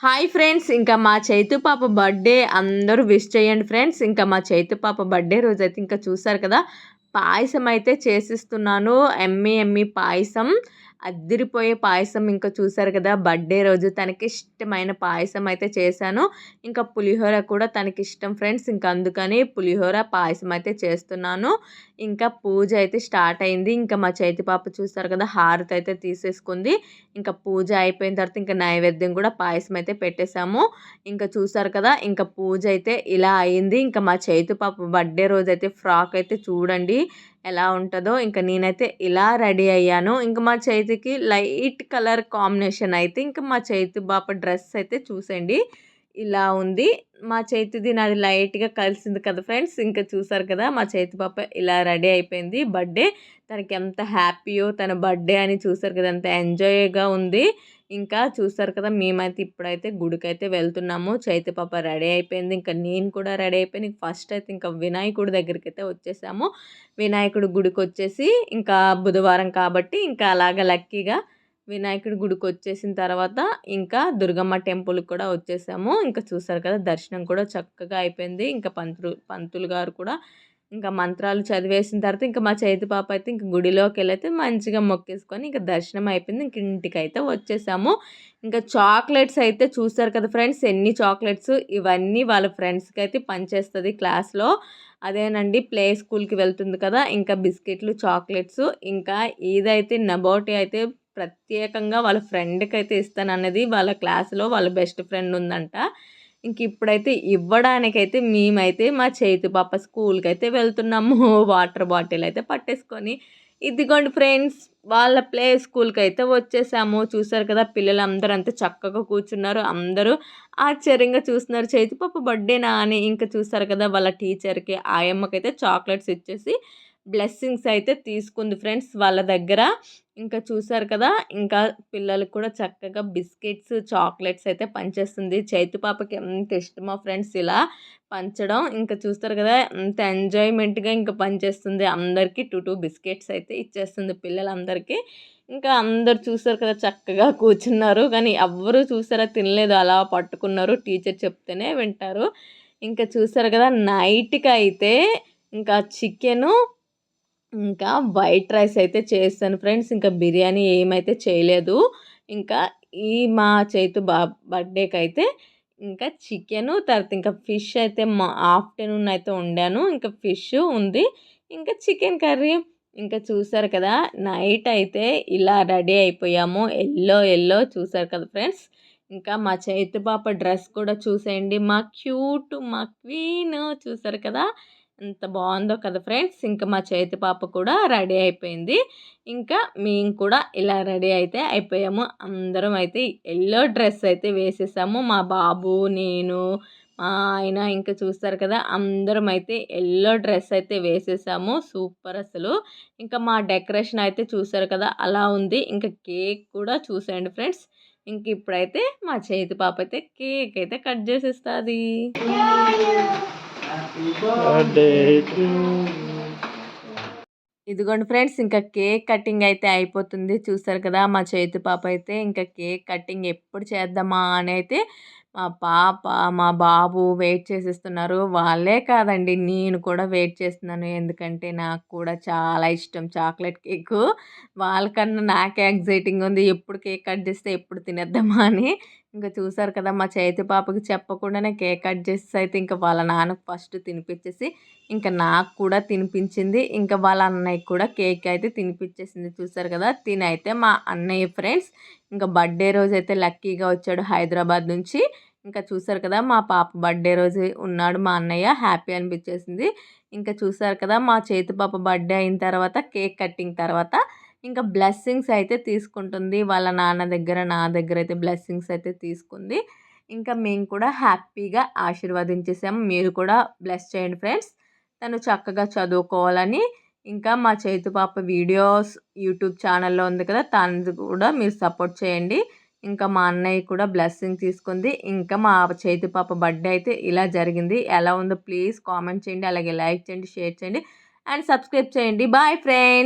Hi friends ఇంకా మా చైతు పాప బర్త్డే అందరూ విష్ చేయండి ఫ్రెండ్స్ ఇంకా మా చైతు పాప బర్త్డే రోజు అయితే ఇంకా చూసారు కదా. పాయసం అయితే చేసిస్తున్నాను. ఎమ్మి ఎమ్మి పాయసం. అద్దిరిపోయే పాయసం ఇంకా చూసారు కదా బర్త్డే రోజు తనకి ఇష్టమైన పాయసం అయితే చేశాను. ఇంకా పులిహోర కూడా తనకి ఇష్టం ఫ్రెండ్స్ ఇంకా అందుకని పులిహోర పాయసం అయితే చేస్తున్నాను. ఇంకా పూజ అయితే స్టార్ట్ అయింది. ఇంకా మా చైతి పాప చూస్తారు కదా హారతి అయితే తీసేసుకుంది. ఇంకా పూజ అయిపోయిన తర్వాత ఇంకా నైవేద్యం కూడా పాయసం అయితే పెట్టేశాము. ఇంకా చూసారు కదా ఇంకా పూజ అయితే ఇలా అయింది. ఇంకా మా చైతి పాప బర్త్డే రోజు అయితే ఫ్రాక్ అయితే చూడండి. ఎలా ఉంటుందో ఇంకా నేనైతే ఇలా రెడీ అయ్యాను. ఇంకా మా చేతికి లైట్ కలర్ కాంబినేషన్ అయితే ఇంకా మా చేతి బాప డ్రెస్ అయితే చూసండి ఇలా ఉంది. మా చేతిది నాది లైట్గా కలిసింది కదా ఫ్రెండ్స్? ఇంకా చూసారు కదా మా చేతి పాప ఇలా రెడీ అయిపోయింది బర్త్డే. తనకి ఎంత హ్యాపీయో తన బర్త్డే అని చూసారు కదా ఎంత ఎంజాయ్గా ఉంది. ఇంకా చూస్తారు కదా మేమైతే ఇప్పుడైతే గుడికైతే వెళ్తున్నాము. చైతి పాప రెడీ అయిపోయింది. ఇంకా నేను కూడా రెడీ అయిపోయింది ఫస్ట్ అయితే ఇంకా వినాయకుడి దగ్గరికి అయితే వచ్చేసాము. వినాయకుడి గుడికి వచ్చేసి ఇంకా బుధవారం కాబట్టి ఇంకా అలాగ లక్కీగా వినాయకుడి గుడికి వచ్చేసిన తర్వాత ఇంకా దుర్గమ్మ టెంపుల్కి కూడా వచ్చేసాము. ఇంకా చూసారు కదా దర్శనం కూడా చక్కగా అయిపోయింది. ఇంకా పంతులు పంతులు గారు కూడా ఇంకా మంత్రాలు చదివేసిన తర్వాత ఇంకా మా చేతి పాప అయితే ఇంకా గుడిలోకి వెళ్ళైతే మంచిగా మొక్కేసుకొని ఇంకా దర్శనం అయిపోయింది. ఇంక ఇంటికి అయితే వచ్చేసాము. ఇంకా చాక్లెట్స్ అయితే చూస్తారు కదా ఫ్రెండ్స్ ఎన్ని చాక్లెట్స్? ఇవన్నీ వాళ్ళ ఫ్రెండ్స్కి అయితే పనిచేస్తుంది క్లాస్లో. అదేనండి ప్లే స్కూల్కి వెళ్తుంది కదా ఇంకా బిస్కెట్లు చాక్లెట్స్ ఇంకా ఇదైతే నబోటి అయితే ప్రత్యేకంగా వాళ్ళ ఫ్రెండ్కి అయితే ఇస్తానన్నది వాళ్ళ క్లాస్లో వాళ్ళ బెస్ట్ ఫ్రెండ్ ఉందంట. ఇంక ఇప్పుడైతే ఇవ్వడానికైతే మేమైతే మా చేతి పాప స్కూల్కి అయితే వెళ్తున్నాము. వాటర్ బాటిల్ అయితే పట్టేసుకొని. ఇదిగోండి ఫ్రెండ్స్ వాళ్ళ ప్లే స్కూల్కి అయితే వచ్చేసాము. చూసారు కదా పిల్లలందరూ అంత అంతా చక్కగా కూర్చున్నారు. అందరూ ఆశ్చర్యంగా చూస్తున్నారు. చేతి పాప బర్త్డేనా అని. ఇంకా చూసారు కదా వాళ్ళ టీచర్కి ఆయమ్మకైతే చాక్లెట్స్ ఇచ్చేసి బ్లెస్సింగ్స్ అయితే తీసుకుంది ఫ్రెండ్స్ వాళ్ళ దగ్గర. ఇంకా చూసారు కదా ఇంకా పిల్లలకు కూడా చక్కగా బిస్కెట్స్ చాక్లెట్స్ అయితే పంచేస్తుంది. చైతు పాపకి ఎంత ఇష్టమో ఫ్రెండ్స్ ఇలా పంచడం. ఇంకా చూస్తారు కదా ఎంత ఎంజాయ్మెంట్గా ఇంకా పనిచేస్తుంది అందరికీ టూ టూ బిస్కెట్స్ అయితే ఇచ్చేస్తుంది పిల్లలందరికీ. ఇంకా అందరు చూసారు కదా చక్కగా కూర్చున్నారు. కానీ ఎవ్వరూ చూసారా తినలేదు. అలా పట్టుకున్నారు. టీచర్ చెప్తేనే వింటారు. ఇంకా చూసారు కదా నైట్కి అయితే ఇంకా చికెను ఇంకా వైట్ రైస్ అయితే చేస్తాను ఫ్రెండ్స్. ఇంకా బిర్యానీ ఏమైతే చేయలేదు. ఇంకా ఈ మా చేతు బా బర్త్డేకి అయితే ఇంకా చికెను తర్వాత ఇంకా ఫిష్ అయితే మా ఆఫ్టర్నూన్ అయితే వండాను. ఇంకా ఫిష్ ఉంది ఇంకా చికెన్ కర్రీ. ఇంకా చూసారు కదా నైట్ అయితే ఇలా రెడీ అయిపోయాము. ఎల్లో ఎల్లో చూసారు కదా ఫ్రెండ్స్. ఇంకా మా చైతు పాప డ్రెస్ కూడా చూసేయండి. మా క్యూట్ మా క్వీన్ చూసారు కదా ఎంత బాగుందో కదా ఫ్రెండ్స్. ఇంకా మా చేతి పాప కూడా రెడీ అయిపోయింది. ఇంకా మేము కూడా ఇలా రెడీ అయితే అయిపోయాము. అందరం అయితే ఎల్లో డ్రెస్ అయితే వేసేసాము. మా బాబు నేను మా ఆయన ఇంకా చూస్తారు కదా అందరం అయితే ఎల్లో డ్రెస్ అయితే వేసేసాము. సూపర్ అసలు. ఇంకా మా డెకరేషన్ అయితే చూసారు కదా అలా ఉంది. ఇంకా కేక్ కూడా చూసేయండి ఫ్రెండ్స్. ఇంక ఇప్పుడైతే మా చేతి పాప అయితే కేక్ అయితే కట్ చేసేస్తుంది. ఇదిగోండి ఫ్రెండ్స్ ఇంకా కేక్ కటింగ్ అయితే అయిపోతుంది. చూసారు కదా మా చేతి పాప అయితే ఇంకా కేక్ కటింగ్ ఎప్పుడు చేద్దామా అని అయితే మా పాప మా బాబు వెయిట్ చేసేస్తున్నారు. వాళ్ళే కాదండి నేను కూడా వెయిట్ చేస్తున్నాను. ఎందుకంటే నాకు కూడా చాలా ఇష్టం చాక్లెట్ కేక్. వాళ్ళకన్నా నాకే ఎగ్జైటింగ్ ఉంది. ఎప్పుడు కేక్ కట్ చేస్తే ఎప్పుడు తినేద్దామా అని ఇంకా చూసారు కదా మా చేతి పాపకి చెప్పకుండానే కేక్ కట్ చేసి అయితే ఇంకా వాళ్ళ నాన్నకు ఫస్ట్ తినిపించేసి ఇంకా నాకు కూడా తినిపించింది. ఇంకా వాళ్ళ అన్నయ్యకి కూడా కేక్ అయితే తినిపించేసింది. చూసారు కదా తిని అయితే మా అన్నయ్య ఫ్రెండ్స్ ఇంకా బర్త్డే రోజు అయితే లక్కీగా వచ్చాడు హైదరాబాద్ నుంచి. ఇంకా చూసారు కదా మా పాప బర్త్డే రోజు ఉన్నాడు మా అన్నయ్య హ్యాపీ అనిపించేసింది. ఇంకా చూసారు కదా మా చేతి పాప బర్త్డే అయిన తర్వాత కేక్ కట్టింగ్ తర్వాత ఇంకా బ్లెస్సింగ్స్ అయితే తీసుకుంటుంది. వాళ్ళ నాన్న దగ్గర నా దగ్గర అయితే బ్లెస్సింగ్స్ అయితే తీసుకుంది. ఇంకా మేము కూడా హ్యాపీగా ఆశీర్వదించేసాము మీరు కూడా బ్లెస్ చేయండి ఫ్రెండ్స్. తను చక్కగా చదువుకోవాలని. ఇంకా మా చేతి పాప వీడియోస్ యూట్యూబ్ ఛానల్లో ఉంది కదా తనది కూడా మీరు సపోర్ట్ చేయండి. ఇంకా మా అన్నయ్య కూడా బ్లెస్సింగ్ తీసుకుంది. ఇంకా మా చేతి పాప బర్త్డే అయితే ఇలా జరిగింది. ఎలా ఉందో ప్లీజ్ కామెంట్ చేయండి. అలాగే లైక్ చేయండి షేర్ చేయండి. అండ్ సబ్స్క్రైబ్ చేయండి. Bye friends.